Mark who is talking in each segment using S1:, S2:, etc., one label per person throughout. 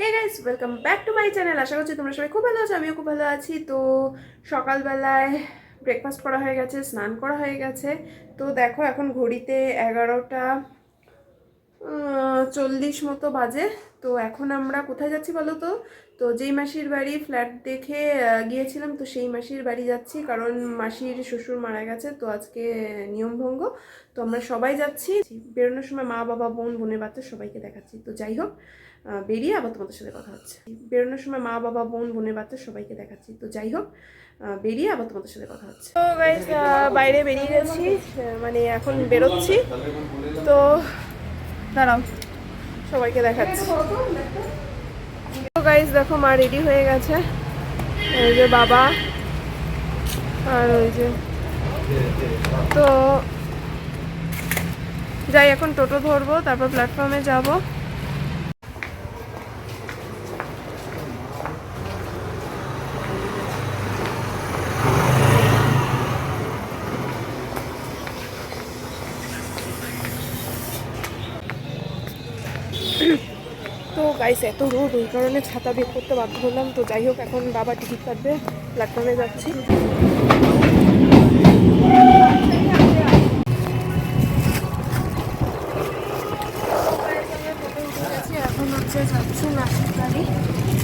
S1: Hey guys welcome back to my channel আশা করছি তোমরা সবাই খুব ভালো আছো, আমিও খুব ভালো আছি। তো সকালবেলায় ব্রেকফাস্ট করা হয়ে গেছে, স্নান করা হয়ে গেছে। তো দেখো এখন ঘড়িতে এগারোটা চল্লিশ মতো বাজে। তো এখন আমরা কোথায় যাচ্ছি বলো তো? তো যেই মাসির বাড়ি ফ্ল্যাট দেখে গিয়েছিলাম, তো সেই মাসির বাড়ি যাচ্ছি। কারণ মাসির শ্বশুর মারা গেছে, তো আজকে নিয়মভঙ্গ তো আমরা সবাই যাচ্ছি। বেরোনোর সময় মা, বাবা, বোন, বোনের বাচ্চা সবাইকে দেখাচ্ছি। তো যাই হোক বেরিয়ে আবার তোমাদের সাথে কথা হচ্ছে। বেরোনোর সময় মা, বাবা, বোন, বোনের বাচ্চা সবাইকে দেখাচ্ছি। তো যাই হোক বেরিয়ে আবার তোমাদের সাথে কথা হচ্ছে। তো গাইস বাইরে বেরিয়ে গেছি। মানে এখন বেরোচ্ছি। তো দাঁড়াও, সবাইকে দেখাচ্ছি। তো গাইস দেখো, মা রেডি হয়ে গেছে। ওই যে বাবা, আর ওই যে তো যাই, এখন টোটো ধরবো, তারপর প্ল্যাটফর্মে যাব তো গাইস এত রোদ, ওই কারণে ছাতা বের করতে বাধ্য হলাম। তো যাই হোক, এখন বাবা টিকিট কাটবে প্ল্যাটফর্মে যাচ্ছি। এখন হচ্ছে যাচ্ছি নাসিক বাড়ি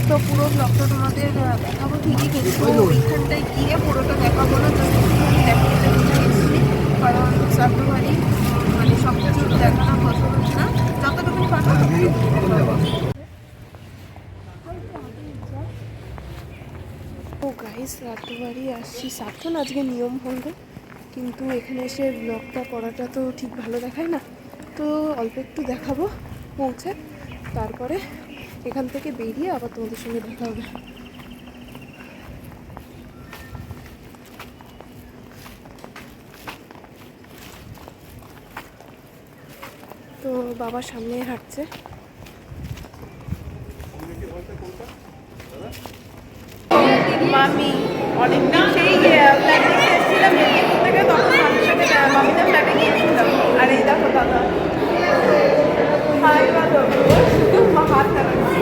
S1: তো পুরো ব্লগটা তোমাদের দেখাবো ঠিকই, কিন্তু ওইখানটায় গিয়ে পুরোটা দেখাবো না দেখাতে এসেছি কারণ বাড়ি মানে সব কিছু দেখানো পসিবল না। যতটুকু পারব গাইস রাতবাড়ি আসছি। সার্থন আজকে নিয়ম ভঙ্গ কিন্তু এখানে এসে ব্লগটা করাটা তো ঠিক ভালো দেখায় না। তো অল্প একটু দেখাবো পৌঁছে। তারপরে এখান থেকে বেরিয়ে আবার তোমাদের সঙ্গে দেখা হবে। তো বাবা সামনে হাঁটছে। মামি অনেকদিন সেই ফ্ল্যাটে এসেছিলাম তখন মামির সাথে মামিদের ফ্ল্যাটে গিয়েছিলাম আর এই দেখো দাদা হাই ভালো মা হাত নাড়াচ্ছে।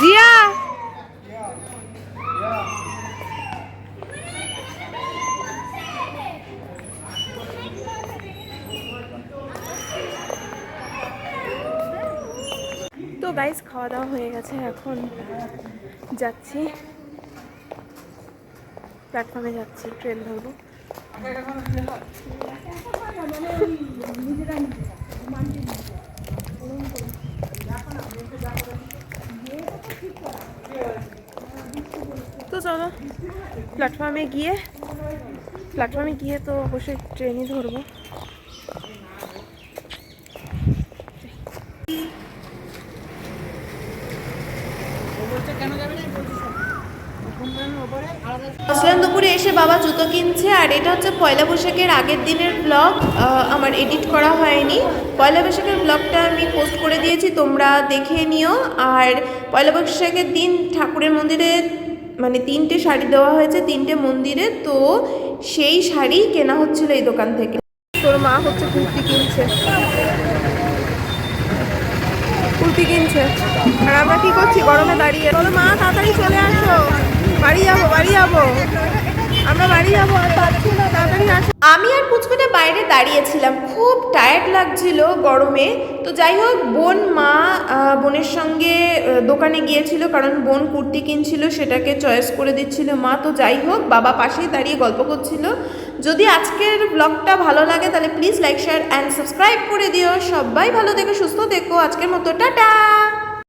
S1: জিয়া তো গাইস খাওয়া দাওয়া হয়ে গেছে, এখন যাচ্ছি। প্ল্যাটফর্মে যাচ্ছি ট্রেন ধরবো। তো চলো প্ল্যাটফর্মে গিয়ে প্ল্যাটফর্মে গিয়ে তো অবশ্যই ট্রেনই ধরবো।
S2: আসলাম দুপুরে এসে বাবা জুতো কিনছে, আর এটা হচ্ছে পয়লা বৈশাখের আগের দিনের ব্লগ আমার এডিট করা হয়নি। পয়লা বৈশাখের ব্লগটা আমি পোস্ট করে দিয়েছি, তোমরা দেখে নিও। আর পয়লা বৈশাখের দিন ঠাকুরের মন্দিরে মানে তিনটে শাড়ি দেওয়া হয়েছে, তিনটে মন্দিরে। তো সেই শাড়ি কেনা হচ্ছিল এই দোকান থেকে।
S1: তোর মা হচ্ছে কুর্তি কিনছে। কিনছে। আর আমরা কি করছি? গরমে দাঁড়িয়ে। তোর মা তাড়াতাড়ি চলে আসো। বাড়ি যাব বাড়ি যাব। আমরা বাড়ি আর না, তাড়াতাড়ি
S2: আমি আর পুচকুটা বাইরে দাঁড়িয়েছিলাম, খুব টায়ার্ড লাগছিল গরমে। তো যাই হোক, বোন, মা বোনের সঙ্গে দোকানে গিয়েছিল, কারণ বোন কুর্তি কিনছিল, সেটাকে চয়েস করে দিচ্ছিল মা। তো যাই হোক, বাবা পাশেই দাঁড়িয়ে গল্প করছিল। যদি আজকের ব্লগটা ভালো লাগে, তাহলে please like share and subscribe করে দিও। সবাই ভালো থেকো, সুস্থ দেখো আজকের মতো, টাটা!